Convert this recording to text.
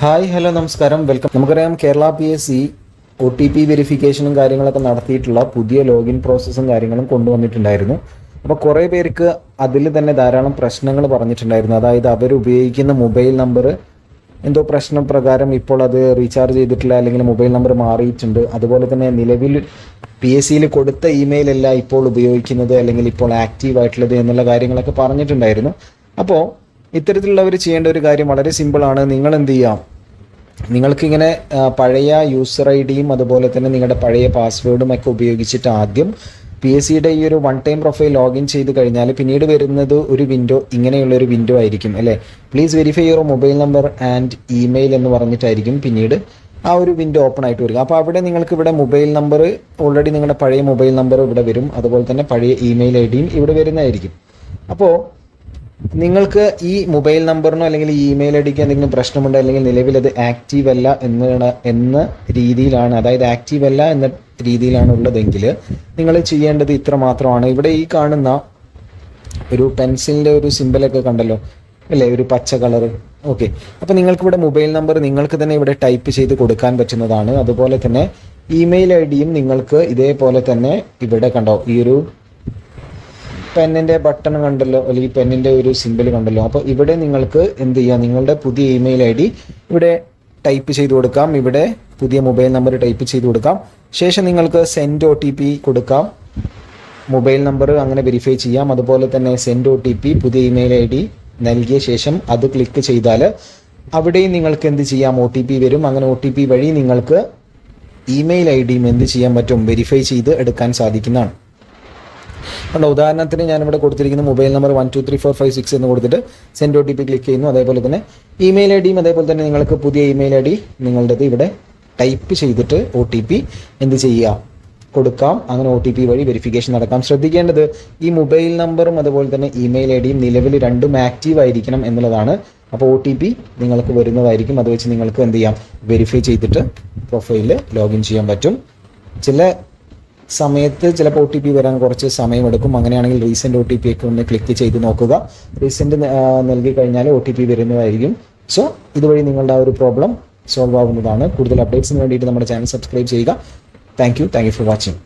Hi hello നമസ്കാരം. Welcome. നമുക്കറിയാം Kerala P S C O T P വെരിഫിക്കേഷനും കാര്യങ്ങളൊക്കെ നടത്തിയിട്ടുള്ള പുതിയ ലോഗിൻ പ്രോസസ്സും കാര്യങ്ങളും കൊണ്ടുവന്നിട്ടുണ്ടായിരുന്നു. അപ്പോൾ കുറേ പേർക്ക് അതിൽ തന്നെ ധാരാളം പ്രശ്നങ്ങൾ പറഞ്ഞിട്ടുണ്ടായിരുന്നു. അതായത് അവർ ഉപയോഗിക്കുന്ന മൊബൈൽ നമ്പർ എന്തോ പ്രശ്നം പ്രകാരം ഇപ്പോൾ അത് റീചാർജ് ചെയ്തിട്ടില്ല അല്ലെങ്കിൽ മൊബൈൽ നമ്പർ മാറിയിട്ടുണ്ട്. അതുപോലെ തന്നെ നിലവിൽ പി എസ് സിയിൽ കൊടുത്ത ഇമെയിൽ അല്ല ഇപ്പോൾ ഉപയോഗിക്കുന്നത് അല്ലെങ്കിൽ ഇപ്പോൾ ആക്റ്റീവ് ആയിട്ടുള്ളത് എന്നുള്ള കാര്യങ്ങളൊക്കെ പറഞ്ഞിട്ടുണ്ടായിരുന്നു. അപ്പോൾ ഇത്തരത്തിലുള്ളവർ ചെയ്യേണ്ട ഒരു കാര്യം വളരെ സിമ്പിളാണ് നിങ്ങൾ എന്ത് ചെയ്യാം നിങ്ങൾക്കിങ്ങനെ പഴയ യൂസർ ഐ ഡിയും അതുപോലെ തന്നെ നിങ്ങളുടെ പഴയ പാസ്വേഡും ഒക്കെ ഉപയോഗിച്ചിട്ട് ആദ്യം പി എസ് സിയുടെ ഈ ഒരു വൺ ടൈം പ്രൊഫൈൽ ലോഗിൻ ചെയ്ത് കഴിഞ്ഞാൽ പിന്നീട് വരുന്നത് ഒരു വിൻഡോ ഇങ്ങനെയുള്ള ഒരു വിൻഡോ ആയിരിക്കും അല്ലേ? Please verify your mobile number and email എന്ന് പറഞ്ഞിട്ടായിരിക്കും പിന്നീട് ആ ഒരു വിൻഡോ ഓപ്പൺ ആയിട്ട് വരിക. അപ്പോൾ അവിടെ നിങ്ങൾക്ക് ഇവിടെ മൊബൈൽ നമ്പർ ഓൾറെഡി നിങ്ങളുടെ പഴയ മൊബൈൽ നമ്പർ ഇവിടെ വരും. അതുപോലെ തന്നെ പഴയ ഇമെയിൽ ഐ ഡിയും ഇവിടെ വരുന്നതായിരിക്കും. അപ്പോൾ നിങ്ങൾക്ക് ഈ മൊബൈൽ നമ്പറിനോ അല്ലെങ്കിൽ ഇമെയിൽ ഐ ഡിക്ക് എന്തെങ്കിലും പ്രശ്നമുണ്ടോ? അല്ലെങ്കിൽ നിലവിൽ അത് ആക്റ്റീവ് അല്ല എന്ന് എന്ന രീതിയിലാണ് അതായത് ആക്റ്റീവ് അല്ല എന്ന രീതിയിലാണ് ഉള്ളതെങ്കിൽ നിങ്ങൾ ചെയ്യേണ്ടത് ഇത്ര മാത്രമാണ്. ഇവിടെ ഈ കാണുന്ന ഒരു പെൻസിലിന്റെ ഒരു സിമ്പിളൊക്കെ കണ്ടല്ലോ അല്ലേ? ഒരു പച്ച കളർ. ഓക്കെ. അപ്പോൾ നിങ്ങൾക്ക് ഇവിടെ മൊബൈൽ നമ്പർ നിങ്ങൾക്ക് തന്നെ ഇവിടെ ടൈപ്പ് ചെയ്ത് കൊടുക്കാൻ പറ്റുന്നതാണ്. അതുപോലെ തന്നെ ഇമെയിൽ ഐ ഡിയും നിങ്ങൾക്ക് ഇതേപോലെ തന്നെ ഇവിടെ കണ്ടോ? ഈ ഒരു പെന്നിന്റെ ബട്ടൺ കണ്ടല്ലോ അല്ലെങ്കിൽ പെന്നിന്റെ ഒരു സിമ്പിൾ കണ്ടല്ലോ. അപ്പോൾ ഇവിടെ നിങ്ങൾക്ക് എന്ത് ചെയ്യാം? നിങ്ങളുടെ പുതിയ ഇമെയിൽ ഐ ഡി ഇവിടെ ടൈപ്പ് ചെയ്ത് കൊടുക്കാം. ഇവിടെ പുതിയ മൊബൈൽ നമ്പർ ടൈപ്പ് ചെയ്ത് കൊടുക്കാം. ശേഷം നിങ്ങൾക്ക് സെൻഡ് ഒ ടി പി കൊടുക്കാം. മൊബൈൽ നമ്പർ അങ്ങനെ വെരിഫൈ ചെയ്യാം. അതുപോലെ തന്നെ സെൻഡ് ഒ ടി പി പുതിയ ഇമെയിൽ ഐ ഡി നൽകിയ ശേഷം അത് ക്ലിക്ക് ചെയ്താൽ അവിടെയും നിങ്ങൾക്ക് എന്ത് ചെയ്യാം? ഒ ടി പി വരും. അങ്ങനെ ഒ ടി പി വഴി നിങ്ങൾക്ക് ഇമെയിൽ ഐ ഡിയും എന്ത് ചെയ്യാൻ പറ്റും? വെരിഫൈ ചെയ്ത് എടുക്കാൻ സാധിക്കുന്നതാണ്. കണ്ടോ ഉദാഹരണത്തിന് ഞാനിവിടെ കൊടുത്തിരിക്കുന്ന mobile number one two three four five six എന്ന് കൊടുത്തിട്ട് send O T P click ചെയ്യുന്നു. അതേപോലെ തന്നെ ഇമെയിൽ ഐ ഡിയും അതേപോലെ തന്നെ നിങ്ങൾക്ക് പുതിയ ഇമെയിൽ ഐ ഡി നിങ്ങളുടേത് ഇവിടെ ടൈപ്പ് ചെയ്തിട്ട് ഒ ടി പി എന്ത് ചെയ്യുക? കൊടുക്കാം. അങ്ങനെ ഒ ടി പി വഴി വെരിഫിക്കേഷൻ നടക്കാം. ശ്രദ്ധിക്കേണ്ടത് ഈ മൊബൈൽ നമ്പറും അതുപോലെ തന്നെ ഇമെയിൽ ഐ ഡിയും നിലവിൽ രണ്ടും ആക്റ്റീവ് ആയിരിക്കണം എന്നുള്ളതാണ്. അപ്പോൾ ഒ ടി പി നിങ്ങൾക്ക് വരുന്നതായിരിക്കും. അത് വെച്ച് നിങ്ങൾക്ക് എന്ത് ചെയ്യാം? വെരിഫൈ ചെയ്തിട്ട് പ്രൊഫൈലിൽ ലോഗിൻ ചെയ്യാൻ പറ്റും. ചില സമയത്ത് ചിലപ്പോൾ ഒ ടി പി വരാൻ കുറച്ച് സമയമെടുക്കും. അങ്ങനെയാണെങ്കിൽ റീസെന്റ് ഒ ടി പി ഒക്കെ ഒന്ന് ക്ലിക്ക് ചെയ്ത് നോക്കുക. റീസെന്റ് നൽകി കഴിഞ്ഞാൽ ഒ ടി പി വരുന്നതായിരിക്കും. സോ ഇതുവഴി നിങ്ങളുടെ ആ ഒരു പ്രോബ്ലം സോൾവ് ആവുന്നതാണ്. കൂടുതൽ അപ്ഡേറ്റ്സിന് വേണ്ടിയിട്ട് നമ്മുടെ ചാനൽ സബ്സ്ക്രൈബ് ചെയ്യുക. Thank you thank you for watching